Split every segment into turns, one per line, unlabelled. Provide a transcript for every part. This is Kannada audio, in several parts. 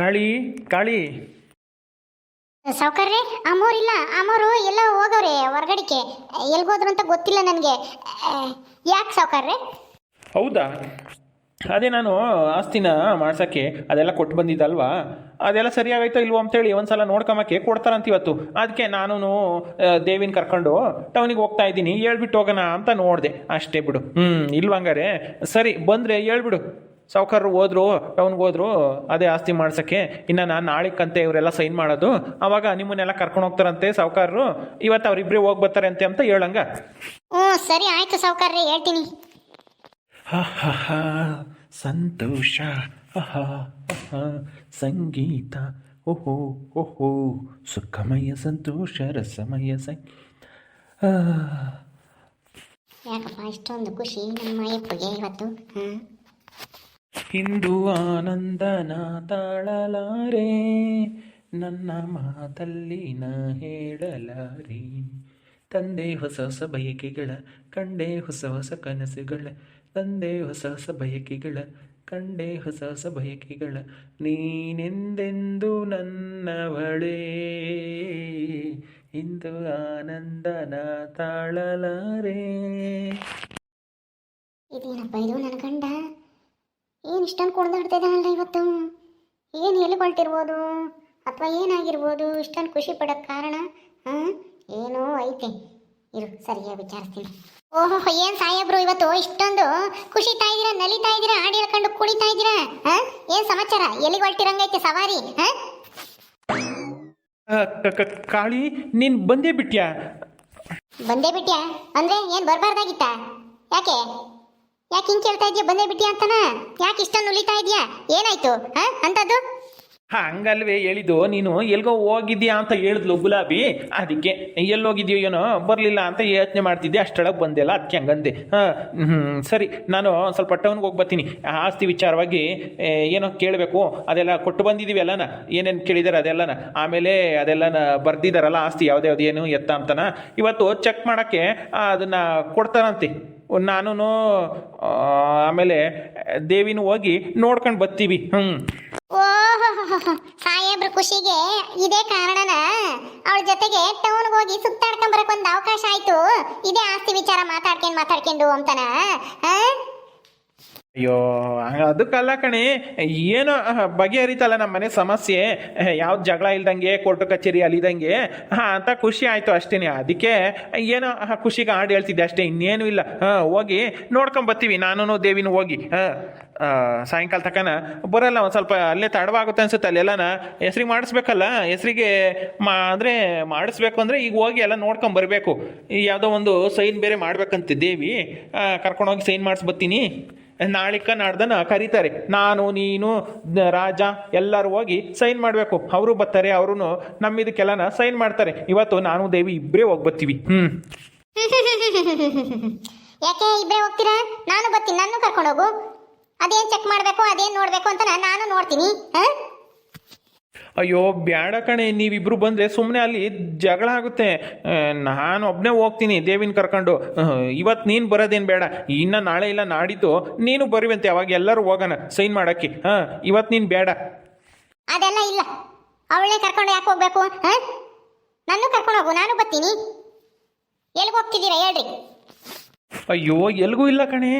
ಕಾಳಿ ಕಾಳಿ.
ಸಾವುಕಾರ್ರಿ ಅಮ್ಮೋರಿಲ್ಲ ಅಮ್ಮೋರು ಎಲ್ಲ ಹೋಗವ್ರೆ ಹೊರಗಡಿಕೆ ಎಲ್ಗೋದ್ರು ಅಂತ ಗೊತ್ತಿಲ್ಲ ನನಗೆ. ಯಾಕೆ ಸಾವುಕಾರ್ರೆ?
ಹೌದಾ? ಅದೇ ನಾನು ಆಸ್ತಿನ ಮಾಡ್ಸೋಕ್ಕೆ ಅದೆಲ್ಲ ಕೊಟ್ಟು ಬಂದಿದ್ದಲ್ವಾ? ಅದೆಲ್ಲ ಸರಿಯಾಗೈತೋ ಇಲ್ವೋ ಅಂತೇಳಿ ಒಂದ್ಸಲ ನೋಡ್ಕೊಂಬಕ್ಕೆ ಕೊಡ್ತಾರಂತ ಇವತ್ತು ಅದಕ್ಕೆ ನಾನು ದೇವಿನ ಕರ್ಕೊಂಡು ಟೌನಿಗೆ ಹೋಗ್ತಾ ಇದ್ದೀನಿ. ಹೇಳ್ಬಿಟ್ಟು ಹೋಗೋಣ ಅಂತ ನೋಡಿದೆ. ಅಷ್ಟೇ ಬಿಡು. ಹ್ಞೂ ಇಲ್ವಂಗಾರೆ ಸರಿ ಬಂದರೆ ಹೇಳ್ಬಿಡು. ಸಾವುಕಾರರು ಹೋದ್ರು ಟೌನ್ಗೆ ಹೋದ್ರು ಅದೇ ಆಸ್ತಿ ಮಾಡ್ಸೋಕ್ಕೆ. ಇನ್ನು ನಾನು ನಾಳೆಕ್ಕಂತೆ ಇವರೆಲ್ಲ ಸೈನ್ ಮಾಡೋದು. ಅವಾಗ ನಿಮ್ಮನ್ನೆಲ್ಲ ಕರ್ಕೊಂಡು ಹೋಗ್ತಾರಂತೆ ಸಾವುಕಾರರು. ಇವತ್ತು ಅವರಿಬ್ಬರೇ ಹೋಗಿ ಬರ್ತಾರೆ ಅಂತೆ ಅಂತ ಹೇಳಂಗ.
ಹ್ಞೂ ಸರಿ ಆಯ್ತು ಸಾವುಕಾರ್ರಿ ಹೇಳ್ತೀನಿ.
ಸಂತೋಷ. ಸಂಗೀತ. ಓಹೋ ಓಹೋ ಸುಖಮಯ ಸಂತೋಷ ರಸಮಯ ಸಂಗೀತ.
ಯಾಕಪ್ಪ ಇಷ್ಟೊಂದು ಖುಷಿ ನಮ್ಮ ಅಯ್ಯಪ್ಪಗೆ ಇವತ್ತು? ಹಾಂ.
ಇಂದು ಆನಂದನ ತಾಳಲಾರೆ, ನನ್ನ ಮಾತಲ್ಲಿ ನಾ ಹೇಳಲಾರೆ. ತಂದೆ ಹೊಸ ಹೊಸ ಬಯಕೆಗಳ, ಕಂಡೆ ಹೊಸ ಹೊಸ ಕನಸುಗಳ, ತಂದೆ ಹೊಸ ಹೊಸ ಬಯಕೆಗಳ, ಕಂಡೆ ಹೊಸ ಹೊಸ ಬಯಕೆಗಳ, ನೀನೆಂದೆಂದು ನನ್ನವಳೇ. ಇಂದು ಆನಂದನ ತಾಳಲಾರೆ.
ಇದೇನಪ್ಪ ಇದು ನನ್ನ ಗಂಡ? ಏನು ಇಷ್ಟೊಂದು ಕುಡ್ದಾಡ್ತಾ ಇದ್ದಾನಲ್ಲ ಇವತ್ತು? ಏನು ಎಲ್ಲಿ ಹೊಲ್ಟಿರ್ಬೋದು? ಅಥವಾ ಏನಾಗಿರ್ಬೋದು? ಇಷ್ಟೊಂದು ಖುಷಿ ಪಡೋಕ್ಕೆ ಕಾರಣ? ಹಾಂ? ಏನೋ ಐತೆ. ಇರು ಸರಿಯಾಗಿ ವಿಚಾರಿಸ್ತೀನಿ. ಓಹೋ ಏನು ಸಾಹೇಬ್ರು ಇವತ್ತು? ಇಷ್ಟೊಂದು ಖುಷಿ ಇದ್ದೀರಾ ನಲಿತಾ ಇದ್ದೀರಾ ಹಾಡು ಹೇಳ್ಕೊಂಡು ಕುಣಿತಾ ಇದ್ದೀರಾ? ಹಾಂ? ಏನು ಸಮಾಚಾರ? ಎಲ್ಲಿಗೆ ಹೊಲ್ಟಿರಂಗೈತೆ ಸವಾರಿ? ಹಾಂ?
ಕಾಳಿ ನೀನು ಬಂದೇ ಬಿಟ್ಯಾ?
ಬಂದೇ ಬಿಟ್ಯಾ? ಅಂದ್ರೆ ಏನ್ ಬರ್ಬಾರ್ದಾಗಿತ್ತ? ಯಾಕೆ? ಯಾಕೆ ಹಿಂಗ್ ಕೇಳ್ತಾ ಇದೀಯ? ಬಂದೇ ಬಿಟ್ಟಿ ಅಂತನ? ಯಾಕೆ ಇಷ್ಟೊಂದು ಉಳಿತಾ ಇದೀಯಾ? ಏನಾಯ್ತು? ಅಂತದ್ದು?
ಹಂಗಲ್ವೇ ಹೇಳಿದ್ದು ನೀನು ಎಲ್ಗೋ ಹೋಗಿದ್ಯಾ ಅಂತ ಹೇಳಿದ್ಲು ಗುಲಾಬಿ. ಅದಕ್ಕೆ, ಎಲ್ಲೋಗಿದ್ಯೋ ಏನೋ, ಬರಲಿಲ್ಲ ಅಂತ ಯೋಚನೆ ಮಾಡ್ತಿದ್ದೆ. ಅಷ್ಟೊಳಗೆ ಬಂದೆಲ್ಲ ಅದಕ್ಕೆ ಹಂಗಂದೆ. ಹಾಂ ಸರಿ, ನಾನು ಸ್ವಲ್ಪ ಟೌನ್ಗೆ ಹೋಗಿ ಬರ್ತೀನಿ. ಆಸ್ತಿ ವಿಚಾರವಾಗಿ ಏನೋ ಕೇಳಬೇಕು. ಅದೆಲ್ಲ ಕೊಟ್ಟು ಬಂದಿದ್ದೀವಿ ಅಲ್ಲನ? ಏನೇನು ಕೇಳಿದಾರೆ ಅದೆಲ್ಲನ? ಆಮೇಲೆ ಅದೆಲ್ಲನ ಬರ್ದಿದ್ದಾರಲ್ಲ ಆಸ್ತಿ ಯಾವ್ದು ಏನು, ಎತ್ತ ಅಂತನ? ಇವತ್ತು ಚೆಕ್ ಮಾಡೋಕ್ಕೆ, ಅದನ್ನು ಕೊಡ್ತಾರಂತೆ. ನಾನು ಆಮೇಲೆ ದೇವಿನ ಹೋಗಿ ನೋಡ್ಕೊಂಡು ಬರ್ತೀವಿ ಹ್ಞೂ
ಓಹೋ ಸಾಹೇಬ್ರ ಖುಷಿಗೆ ಇದೇ ಕಾರಣನ ಅವಳ ಜೊತೆಗೆ ಟೌನ್ಗೆ ಹೋಗಿ ಸುತ್ತಾಡ್ಕೊಂಡ್ ಬರಕ್ ಒಂದು ಅವಕಾಶ ಆಯ್ತು. ಇದೇ ಆಸ್ತಿ ವಿಚಾರ ಮಾತಾಡ್ಕೊಂಡು ಮಾತಾಡ್ಕೊಂಡು ಅಂತನ
ಅಯ್ಯೋ ಅದಕ್ಕಲ್ಲ ಕಣಿ, ಏನೋ ಬಗೆಹರಿತಲ್ಲ ನಮ್ಮ ಮನೆ ಸಮಸ್ಯೆ. ಯಾವ್ದು ಜಗಳ ಇಲ್ದಂಗೆ, ಕೋರ್ಟು ಕಚೇರಿ ಅಲ್ಲಿದಂಗೆ ಹಾಂ, ಅಂತ ಖುಷಿ ಆಯಿತು ಅಷ್ಟೇನೆ. ಅದಕ್ಕೆ ಏನೋ ಖುಷಿಗೆ ಹಾಡು ಹೇಳ್ತಿದ್ದೆ ಅಷ್ಟೇ, ಇನ್ನೇನು ಇಲ್ಲ. ಹಾಂ, ಹೋಗಿ ನೋಡ್ಕೊಂಬರ್ತೀವಿ ನಾನು ದೇವಿನೂ ಹೋಗಿ. ಹಾಂ ಸಾಯಂಕಾಲ ತಕನ ಬರಲ್ಲ, ಒಂದು ಸ್ವಲ್ಪ ಅಲ್ಲೇ ತಡವಾಗುತ್ತೆ ಅನ್ಸುತ್ತೆ ಅಲ್ಲೆಲ್ಲನ. ಹೆಸ್ರಿಗೆ ಮಾಡಿಸ್ಬೇಕಲ್ಲ, ಹೆಸ್ರಿಗೆ ಮಾ, ಅಂದರೆ ಮಾಡಿಸ್ಬೇಕು ಅಂದರೆ ಈಗ ಹೋಗಿ ಎಲ್ಲ ನೋಡ್ಕೊಂಬರ್ಬೇಕು ಈ ಯಾವುದೋ ಒಂದು ಸೈನ್ ಬೇರೆ ಮಾಡ್ಬೇಕಂತೆ ದೇವಿ. ಕರ್ಕೊಂಡೋಗಿ ಸೈನ್ ಮಾಡಿಸ್ಬತ್ತೀನಿ ನಾಳಿಕ ನಾಡ್ದನ ಕರೀತಾರೆ. ನಾನು, ನೀನು ರಾಜ ಎಲ್ಲರೂ ಹೋಗಿ ಸೈನ್ ಮಾಡಬೇಕು. ಅವರು ಬರ್ತಾರೆ ಅವರು ನಮ್ಮ ಇದಕ್ಕೆಲ್ಲನ ಸೈನ್ ಮಾಡ್ತಾರೆ. ಇವತ್ತು ನಾನು, ದೇವಿ ಇಬ್ಬರೇ ಹೋಗಿ ಬರ್ತೀವಿ ಹ್ಞೂ
ಯಾಕೆ ಇಬ್ಬರೇ ಹೋಗ್ತೀರಾ? ನಾನು ಬರ್ತೀನಿ. ನಾನು ಕರ್ಕೊಂಡು ಹೋಗು. ಅದೇನ್ ಚೆಕ್ ಮಾಡ್ಬೇಕು, ಅದೇನ್ ನೋಡ್ಬೇಕು ಅಂತ ನಾನು ನೋಡ್ತೀನಿ.
ಅಯ್ಯೋ, ಬ್ಯಾಡ ಕಣೆ, ನೀವಿಬ್ರು ಬಂದರೆ ಸುಮ್ಮನೆ ಅಲ್ಲಿ ಜಗಳ ಆಗುತ್ತೆ. ನಾನು ಒಬ್ಬನೇ ಹೋಗ್ತೀನಿ, ದೇವಿನ ಕರ್ಕೊಂಡು. ಇವತ್ತು ನೀನು ಬರೋದೇನು ಬೇಡ. ಇನ್ನು ನಾಳೆ ಇಲ್ಲ, ನಾಡಿದ್ದು ನೀನು ಬರುವಂತೆ, ಅವಾಗ ಎಲ್ಲರೂ ಹೋಗೋಣ, ಸೈನ್ ಮಾಡೋಕ್ಕೆ. ಹಾಂ ಇವತ್ತು ನೀನು ಬೇಡ.
ಅದೆಲ್ಲ ಇಲ್ಲ. ಅವಳೇ ಕರ್ಕೊಂಡು ಯಾಕೆ ಹೋಗ್ಬೇಕು ನಾನು ಕರ್ಕೊಂಡು ಹೋಗು, ನಾನು ಬರ್ತೀನಿ. ಎಲ್ಲಿಗೆ ಹೋಗ್ತಿದ್ದೀರಾ ಹೇಳ್ರಿ.
ಅಯ್ಯೋ, ಎಲ್ಗೂ ಇಲ್ಲ ಕಣೆ.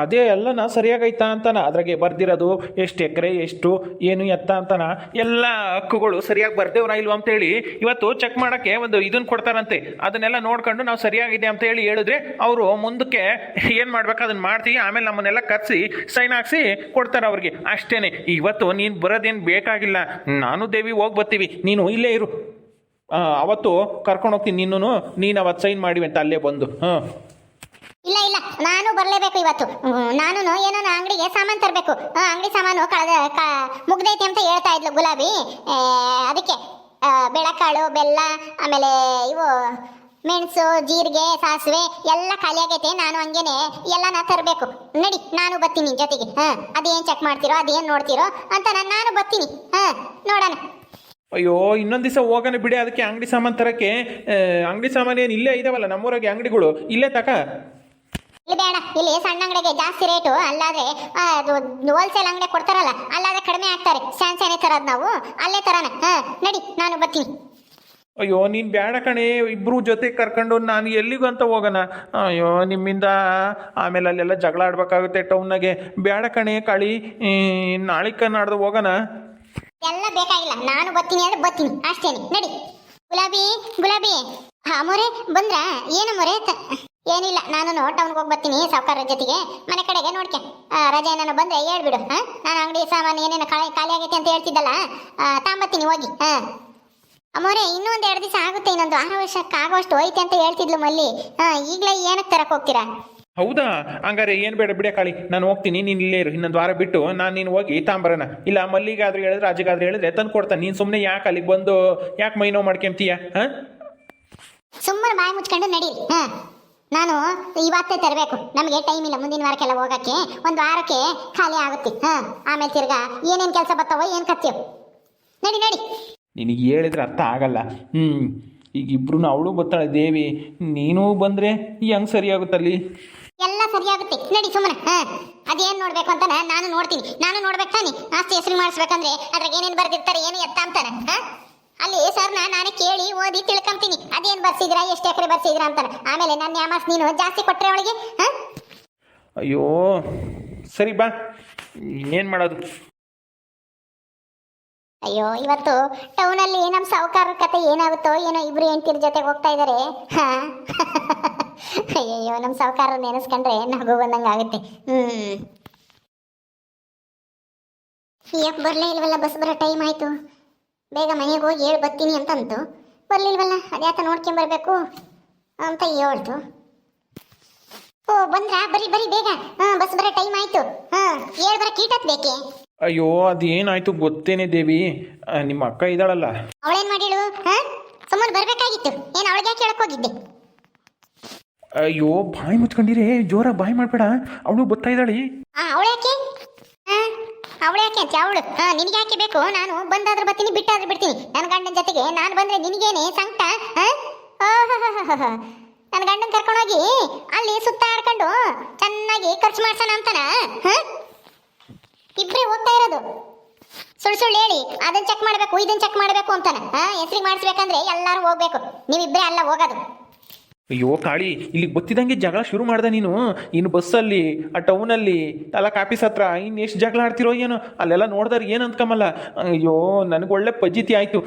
ಅದೇ ಎಲ್ಲನ ಸರಿಯಾಗೈತಾ ಅಂತಾನ. ಅದ್ರಾಗೆ ಬರ್ದಿರೋದು ಎಷ್ಟು ಎಕರೆ, ಎಷ್ಟು, ಏನು ಎತ್ತ ಅಂತಾನ. ಎಲ್ಲ ಹಕ್ಕುಗಳು ಸರಿಯಾಗಿ ಬರ್ದೇವ್ರ ಇಲ್ವಾ ಅಂತೇಳಿ ಇವತ್ತು ಚೆಕ್ ಮಾಡೋಕ್ಕೆ ಒಂದು ಇದನ್ನು ಕೊಡ್ತಾರಂತೆ. ಅದನ್ನೆಲ್ಲ ನೋಡ್ಕೊಂಡು ನಾವು ಸರಿಯಾಗಿದೆ ಅಂತ ಹೇಳಿ ಹೇಳಿದ್ರೆ ಅವರು ಮುಂದಕ್ಕೆ ಏನು ಮಾಡ್ಬೇಕು ಅದನ್ನು ಮಾಡ್ತೀವಿ ಆಮೇಲೆ ನಮ್ಮನ್ನೆಲ್ಲ ಕರೆಸಿ ಸೈನ್ ಹಾಕ್ಸಿ ಕೊಡ್ತಾರೆ ಅವ್ರಿಗೆ. ಅಷ್ಟೇನೆ. ಇವತ್ತು ನೀನು ಬರೋದೇನು ಬೇಕಾಗಿಲ್ಲ. ನಾನು ದೇವಿ ಹೋಗಿ ಬರ್ತೀವಿ. ನೀನು ಇಲ್ಲೇ ಇರು. ಅವತ್ತು ಕರ್ಕೊಂಡು ಹೋಗ್ತೀನಿ. ನಿನ್ನೂ ನೀನು ಅವತ್ತು ಸೈನ್ ಮಾಡಿವೆ ಅಂತ ಅಲ್ಲೇ ಬಂದು. ಹಾಂ.
ಇಲ್ಲ ಇಲ್ಲ, ನಾನು ಬರಲೇಬೇಕು ಇವತ್ತು. ನಾನು ಏನೋ ಅಂಗಡಿಗೆ ಸಾಮಾನು ತರಬೇಕು. ಅಂಗಡಿ ಸಾಮಾನು ಕಳೆದ ಮುಗ್ದೈತಿ ಅಂತ ಹೇಳ್ತಾ ಇದ್ಲು ಗುಲಾಬಿ. ಅದಕ್ಕೆ ಬೆಳಕಾಳು, ಬೆಲ್ಲ, ಆಮೇಲೆ ಇವು ಮೆಣಸು, ಜೀರಿಗೆ, ಸಾಸಿವೆ ಎಲ್ಲ ಖಾಲಿ ಆಗೈತೆ. ನಾನು ಹಂಗೇನೆ ನಾ ತರಬೇಕು. ನಡಿ, ನಾನು ಬರ್ತೀನಿ ಜೊತೆಗೆ. ಹಾಂ, ಅದೇನ್ ಚೆಕ್ ಮಾಡ್ತೀರೋ, ಅದೇನ್ ನೋಡ್ತೀರೋ ಅಂತ ನಾನು ನಾನು ಬರ್ತೀನಿ. ಹಾಂ, ನೋಡೋಣ.
ಅಯ್ಯೋ, ಇನ್ನೊಂದು ದಿವಸ ಹೋಗೋಣ ಬಿಡಿ. ಅದಕ್ಕೆ ಅಂಗಡಿ ಸಾಮಾನು ತರಕ್ಕೆ ಅಂಗಡಿ ಸಾಮಾನು ಏನು ಇಲ್ಲೇ ಇದಾವಲ್ಲ ನಮ್ಮೂರಾಗೆ ಅಂಗಡಿಗಳು. ಇಲ್ಲೇ ತಕ.
ಇಲ್ಲಿ ಬೇಡ ಇಲ್ಲಿ ಸಣ್ಣ ಅಂಗಡಿಗೆ ಜಾಸ್ತಿ ರೇಟು ಅಲ್ಲಾದ್ರೆ ಹೋಲ್ಸೇಲ್ ಅಂಗಡಿ ಕೊಡ್ತಾರಲ್ಲ ಅಲ್ಲಾದ್ರೆ ಕಡಿಮೆ ಆಗ್ತಾರೆ. ಸ್ಯಾನ್ ಸ್ಯಾನೆ ತರದ್ ನಾವು ಅಲ್ಲೇ ತರಾನ. ಹಾಂ ನಡಿ ನಾನು ಬರ್ತೀನಿ.
ಅಯ್ಯೋ ನೀನು ಬೇಡ ಕಣೆ ಇಬ್ರು ಜೊತೆ ಕರ್ಕೊಂಡು ನಾನು ಎಲ್ಲಿಗೂ ಅಂತ ಹೋಗೋಣ. ಅಯ್ಯೋ ನಿಮ್ಮಿಂದ ಆಮೇಲೆ ಅಲ್ಲೆಲ್ಲ ಜಗಳ ಆಡ್ಬೇಕಾಗುತ್ತೆ ಟೌನ್ನಾಗೆ. ಬೇಡ ಕಣೆ ಕಾಳಿ ನಾಳೆ ನಾಳಿಕ ನಾಡ್ದು ಹೋಗೋಣ.
ಎಲ್ಲ ಬೇಕಾಗಿಲ್ಲ ನಾನು ಬರ್ತೀನಿ ಅಂದ್ರೆ ಬರ್ತೀನಿ. ಅಷ್ಟೇನೆ ನಡಿ. ಗುಲಾಬಿ ಗುಲಾಬಿ. ಹಾ ಮೊರೆ ಬಂದ್ರ? ಏನು ಮೊರೆ? ಏನಿಲ್ಲ ನಾನು ಟೌನ್ಗೆ ಹೋಗಿ ಬರ್ತೀನಿ ಸಾವುಕಾರ ಜೊತೆಗೆ. ಮನೆ ಕಡೆಗೆ ನೋಡ್ಕೆ. ರಜೆ ನಾನು ಬಂದ್ರೆ ಹೇಳ್ಬಿಡು ಹಾ? ನಾನು ಅಂಗಡಿ ಸಾಮಾನು ಏನೇನು ಖಾಲಿ ಖಾಲಿ ಆಗೈತೆ ಅಂತ ಹೇಳ್ತಿದ್ದಲ್ಲ ತಾಂಬತ್ತೀನಿ ಹೋಗಿ ಹಾ? ಅಮ್ಮೋರೆ ಇನ್ನೊಂದು ಎರಡು ದಿವಸ ಆಗುತ್ತೆ ಇನ್ನೊಂದು ಆರು ವರ್ಷಕ್ಕೆ ಆಗೋಷ್ಟು ಹೋಯ್ತೆ ಅಂತ ಹೇಳ್ತಿದ್ಲು ಮಲ್ಲಿ. ಹಾ ಈಗಲೇ ಏನಕ್ಕೆ ತರಕ್ಕೆ ಹೋಗ್ತೀರಾ?
ಹೌದಾ? ಹಂಗಾರೆ ಏನು ಬೇಡ ಬಿಡೆ ಕಾಳಿ ನಾನು ಹೋಗ್ತೀನಿ ನೀನು ಇಲ್ಲೇ ಇರು. ಇನ್ನೊಂದು ವಾರ ಬಿಟ್ಟು ನಾನು ನೀನು ಹೋಗಿ ತಾಂಬರನ. ಇಲ್ಲ ಮಲ್ಲಿಗಾದ್ರೂ ಹೇಳಿದ್ರೆ ರಾಜಗಾದ್ರೂ ಹೇಳಿದ್ರೆ ತಂದು ಕೊಡ್ತಾನೆ. ನೀನು ಸುಮ್ಮನೆ ಯಾಕೆ ಅಲ್ಲಿಗೆ ಬಂದು ಯಾಕೆ ಮೈ ನೋವು ಮಾಡ್ಕೊಂತೀಯ ಹಾಂ?
ಸುಮ್ಮನೆ ಬಾಯಿ ಮುಚ್ಕೊಂಡು ನಡೀರಿ ಹಾ? ನಾನು ಇವತ್ತೇ ತರಬೇಕು. ನಮಗೆ ಟೈಮ್ ಇಲ್ಲ ಮುಂದಿನ ವಾರಕ್ಕೆಲ್ಲ ಹೋಗಕ್ಕೆ. ಒಂದು ವಾರಕ್ಕೆ ಖಾಲಿ ಆಗುತ್ತೆ. ಹಾಂ ಆಮೇಲೆ ತಿರ್ಗಾ ಏನೇನು ಕೆಲಸ ಬರ್ತಾವೋ ಏನು ಕತ್ತೀವಿ ನಡಿ ನಡಿ.
ನಿನಗೆ ಹೇಳಿದ್ರೆ ಅರ್ಥ ಆಗಲ್ಲ. ಹ್ಞೂ ಈಗ ಇಬ್ರು ಅವಳು ಬರ್ತಾಳೆ ದೇವಿ ನೀನು ಬಂದರೆ ಹೆಂಗೆ ಸರಿಯಾಗುತ್ತಲ್ಲಿ?
ಎಲ್ಲ ಸರಿಯಾಗುತ್ತೆ. ನಡಿ ಸುಮ್ಮನೆ ಹಾಂ ಅದೇನ್ ನೋಡ್ಬೇಕು ಅಂತ ನಾನು ನೋಡ್ತೀನಿ. ನಾನು ನೋಡ್ಬೇಕು ತಾನೆ. ಆಸ್ತಿ ಹೆಸರು ಮಾಡಿಸ್ಬೇಕಂದ್ರೆ ಅದ್ರಾಗ ಏನೇನು ಬರ್ದಿರ್ತಾರೆ ಏನು ಎತ್ತ ಅಂತಾನೆ. ಹಾ? ಅಲ್ಲಿ ಸರ್ನ ನಾನೇ ಕೇಳಿ ಓದಿ ತಿಳ್ಕೊಂತೀನಿ. ಅದೇನು ಬರ್ಸಿದ್ರ ಎಷ್ಟು ಎಕರೆ ಬರ್ಸಿದ್ರ ಅಂತಾನೆ. ಆಮೇಲೆ ನನ್ನ ಯಾಮಾಸ್ ನೀನು ಜಾಸ್ತಿ ಕೊಟ್ಟರೆ ಅವಳಿಗೆ ಹಾ?
ಅಯ್ಯೋ ಸರಿ ಬಾ. ಏನು ಮಾಡೋದು?
ಅಯ್ಯೋ ಇವತ್ತು ಟೌನಲ್ಲಿ ನಮ್ಮ ಸಾಹುಕಾರ ಕತೆ ಏನಾಗುತ್ತೋ ಏನೋ ಇಬ್ರು ಹೆಂಡತಿರ ಜೊತೆಗೆ ಹೋಗ್ತಾ ಇದ್ದಾರೆ ಹಾ? ಅಯ್ಯಯ್ಯೋ ನಮ್ಮ ಸಾಹುಕಾರ ನೆನೆಸ್ಕೊಂಡ್ರೆ ನಗು ಬಂದಂಗೆ ಆಗುತ್ತೆ. ಹ್ಞೂ ಯಾಕೆ ಬರಲೇ ಇಲ್ವಲ್ಲ ಬಸ್ ಬರೋ ಟೈಮ್ ಆಯ್ತು. ಬೇಗ ಮನೆಗೆ ಹೋಗಿ ಹೇಳಿ ಬರ್ತೀನಿ ಅಂತಂತು. ಬರ್ಲಿಲ್ವಲ್ಲ? ಅದ್ಯಾತ ನೋಡ್ಕೊಂಬರ್ಬೇಕು ಅಂತ ಹೇಳ್ತು. ಓ ಬಂದ್ರಾ? ಬರಿ ಬರಿ ಬೇಗ. ಹಾ ಬಸ್ ಬರೋ ಟೈಮ್ ಆಯ್ತು. ಹಾ ಹೇಳ್ ಬರ ಕೀಟತ್ ಬೇಕೆ?
ಅಯ್ಯೋ ಅದೇನಾಯ್ತು ಗೊತ್ತೇನೆ ದೇವಿ. ಆ, ನಿಮ್ಮ ಅಕ್ಕ ಇದ್ದಾಳಲ್ಲ.
ಅವಳೇನ್ ಮಾಡಿಳು ಹಾ? ಸುಮ್ಮನೆ ಬರ್ಬೇಕಾಗಿತ್ತು. ಏನ್ ಅವಳಿಗೆ ಯಾಕೆ ಕೇಳಕ್ ಹೋಗಿದ್ದೆ?
ಅಯ್ಯೋ ಬಾಯಿ ಮುಚ್ಕೊಂಡಿರೇ ಜೋರ ಬಾಯಿ ಮಾಡಬೇಡ. ಅವಳು ಬರ್ತಾ ಇದ್ದಾಳಿ.
ಆ ಅವಳ್ಯಾಕೆ ಅವಳ್ಯಾಕೆ ಅಂತ ಅವಳು ನಿನಗೆ ಯಾಕೆ ಬೇಕು? ನಾನು ಬಂದಾದ್ರೂ ಬರ್ತೀನಿ, ಬಿಟ್ಟಾದ್ರೂ ಬಿಡ್ತೀನಿ. ನನ್ನ ಗಂಡನ ಜೊತೆಗೆ ನಾನು ಬಂದ್ರೆ ನಿನಗೇನೆ ಸಂಕಟ ನನ್ನ ಗಂಡನ್ ಕರ್ಕೊಂಡೋಗಿ ಅಲ್ಲಿ ಸುತ್ತಾಡ್ಕೊಂಡು ಚೆನ್ನಾಗಿ ಖರ್ಚು ಮಾಡ್ಸೋಣ ಅಂತಾನ? ಹಾ? ಇಬ್ರೇ ಹೋಗ್ತಾ ಇರೋದು. ಸುಳ್ಳು ಸುಳ್ಳು ಹೇಳಿ ಅದನ್ನ ಚೆಕ್ ಮಾಡಬೇಕು ಇದನ್ನ ಚೆಕ್ ಮಾಡಬೇಕು ಅಂತಾನೆ. ಹೆಸರಿಗೆ ಮಾಡಿಸ್ಬೇಕಂದ್ರೆ ಎಲ್ಲರೂ ಹೋಗ್ಬೇಕು. ನೀವಿಬ್ಬರೇ ಅಲ್ಲ ಹೋಗೋದು.
ಅಯ್ಯೋ ಕಾಳಿ ಇಲ್ಲಿ ಗೊತ್ತಿದ್ದಂಗೆ ಜಗಳ ಶುರು ಮಾಡ್ದೆ ನೀನು. ಇನ್ನು ಬಸ್ಸಲ್ಲಿ ಆ ಟೌನಲ್ಲಿ ತಾಲೂಕ್ ಆಫೀಸ್ ಹತ್ರ ಇನ್ನು ಎಷ್ಟು ಜಗಳ ಆಡ್ತಿರೋ ಏನೋ ಅಲ್ಲೆಲ್ಲ ನೋಡ್ದಾರೆ ಏನು ಅಂದ್ಕಮಲ್ಲ ಅಯ್ಯೋ ನನಗೆ ಒಳ್ಳೆ ಪಜಿತಿ ಆಯಿತು.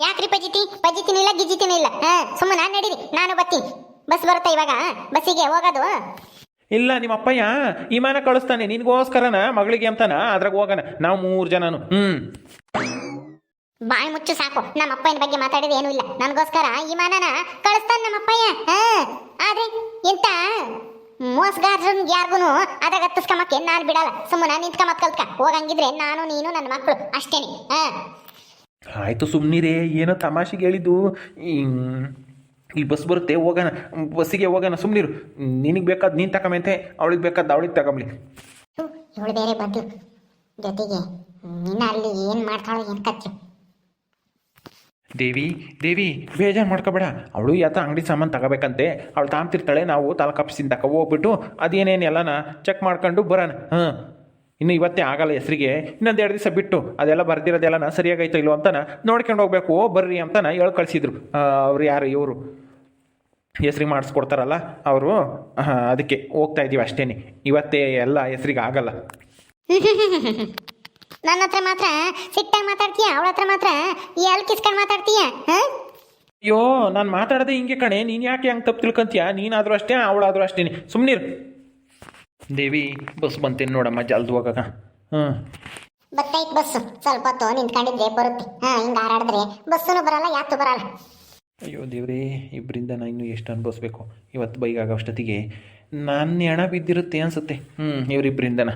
ಯಾಕ್ರಿ ಪಜಿತಿ? ಪಜಿತಿನೂ ಇಲ್ಲ ಗಿಜಿತಿನೂ ಇಲ್ಲ. ಹಾ ಸುಮ್ಮನೆ ನಡೀರಿ ನಾನು ಬರ್ತೀನಿ ಬಸ್ ಬರುತ್ತಾ ಇವಾಗ? ಬಸ್ಸಿಗೆ ಹೋಗೋದು?
ಇಲ್ಲ ನಿಮ್ಮ ಅಪ್ಪಯ್ಯ ವಿಮಾನ ಕಳಿಸ್ತಾನೆ. ನಿನಗೋಸ್ಕರನ ಮಗಳಿಗೆ ಅಂತಾನ ಅದ್ರಾಗ ಹೋಗೋಣ. ನಾವು ಮೂರು ಜನನು. ಹ್ಞೂ
ಬಾಯಿ ಮುಚ್ಚು ಸಾಕು. ನಮ್ಮ ಅಪ್ಪನ ಬಗ್ಗೆ ಮಾತಾಡಿದ ಏನೂ ಇಲ್ಲ. ನನಗೋಸ್ಕರ ಈ ಮಾನನ ಕಳಿಸ್ತಾನೆ ನಮ್ಮ ಅಪ್ಪಯ್ಯ. ಆದ್ರೆ ಇಂತ ಮೋಸಗಾರನ್ ಯಾರಿಗೂ ಅದಾಗ ಹತ್ತಿಸ್ಕೊಂಬಕ್ಕೆ ನಾನು ಬಿಡಲ್ಲ. ಸುಮ್ಮನೆ ನಿಂತ್ಕೊಂಬತ್ ಕಲ್ತ್ಕ. ಹೋಗಂಗಿದ್ರೆ ನಾನು ನೀನು ನನ್ನ ಮಕ್ಕಳು ಅಷ್ಟೇನೆ. ಹಾ.
ಆಯ್ತು ಸುಮ್ಮನಿರೇ ಏನೋ ತಮಾಷೆಗೆ ಹೇಳಿದ್ದು. ಈ ಬಸ್ ಬರುತ್ತೆ ಹೋಗೋಣ. ಬಸ್ಸಿಗೆ ಹೋಗೋಣ ಸುಮ್ಮನಿರು ನಿನಗೆ ಬೇಕಾದ ನೀನು ತಗೊಂಬಂತೆ ಅವಳಿಗೆ ಬೇಕಾದ ಅವಳಿಗೆ ತಗೊಂಬ್ಲಿ
ಇವಳು ಬೇರೆ ಬಂದು ಜೊತೆಗೆ ನಿನ್ನ ಅಲ್ಲಿ ಏನು ಮಾಡ್ತಾಳೆ ಏನು ಕಚ್ಚು.
ದೇವಿ ದೇವಿ, ಬೇಜಾರು ಮಾಡ್ಕೊಬೇಡ. ಅವಳು ಯಾತ ಅಂಗಡಿ ಸಾಮಾನು ತಗೋಬೇಕಂತೆ. ಅವಳು ತಾಂಬ್ತಿರ್ತಾಳೆ, ನಾವು ತಾಲೂಕು ತಕ ಹೋಗ್ಬಿಟ್ಟು ಅದೇನೇನು ಎಲ್ಲನ ಚೆಕ್ ಮಾಡ್ಕೊಂಡು ಬರೋಣ. ಹಾಂ. ಇನ್ನು ಇವತ್ತೇ ಆಗಲ್ಲ ಹೆಸರಿಗೆ. ಇನ್ನೊಂದು ಎರಡು ದಿವಸ ಬಿಟ್ಟು ಅದೆಲ್ಲ ಬರ್ದಿರೋದೆಲ್ಲನ ಸರಿಯಾಗೈತೋ ಇಲ್ಲೋ ಅಂತಾನ ನೋಡ್ಕೊಂಡು ಹೋಗ್ಬೇಕು. ಓ, ಬರ್ರಿ ಅಂತನ ಹೇಳಿ ಕಳಿಸಿದ್ರು. ಅವ್ರು ಯಾರು, ಇವರು? ಹೆಸ್ರಿಗೆ ಮಾಡಿಸ್ಕೊಡ್ತಾರಲ್ಲ ಅವರು. ಅದಕ್ಕೆ ಹೋಗ್ತಾ ಇದ್ದೀವಿ ಅಷ್ಟೇ ಇವತ್ತೇ ಎಲ್ಲ ಹೆಸ್ರಿಗೆ ಆಗಲ್ಲ.
ನನ್ನ ಹತ್ರ ಮಾತ್ರ ಸಿಟ್ಟಾಗಿ ಮಾತಾಡ್ತೀಯ ಅವಳ ಹತ್ರ ಮಾತ್ರ ಎಲ್ ಕಿಸ್ಕೊಂಡು ಮಾತಾಡ್ತೀಯ ಹಾ?
ಅಯ್ಯೋ ನಾನು ಮಾತಾಡದೆ ಹಿಂಗೆ ಕಣೆ ನೀನು ಯಾಕೆ ಹಂಗೆ ತಪ್ಪು ತಿಳ್ಕೊಂತೀಯ? ನೀನಾದರೂ ಅಷ್ಟೇ ಅವಳಾದರೂ ಅಷ್ಟೇ ಸುಮ್ಮನಿರು ದೇವಿ ಬಸ್ ಬಂತೇನು ನೋಡಮ್ಮ ಜಲ್ದು ಹೋಗಕ ಹ್ಞೂ
ಬತ್ತೈತ್ ಬಸ್ ಸ್ವಲ್ಪ ಹೊತ್ತು ನಿಂತ್ಕೊಂಡಿದ್ರೆ ಬರುತ್ತೆ. ಹಾ ಹಿಂಗೆ ಹಾರಾಡಿದ್ರೆ ಬಸ್ಸುನು ಬರಲ್ಲ ಯಾತು ಬರಲ್ಲ.
ಅಯ್ಯೋ ದೇವ್ರೇ ಇಬ್ಬರಿಂದ ನಾನು ಇನ್ನೂ ಎಷ್ಟು ಅನುಭವಿಸ್ಬೇಕು? ಇವತ್ತು ಬೈಗಾಗೋ ಅಷ್ಟೊತ್ತಿಗೆ ನನ್ನ ಹೆಣ ಬಿದ್ದಿರುತ್ತೆ ಅನ್ಸುತ್ತೆ. ಹ್ಞೂ ಇವರಿಬ್ಬರಿಂದನ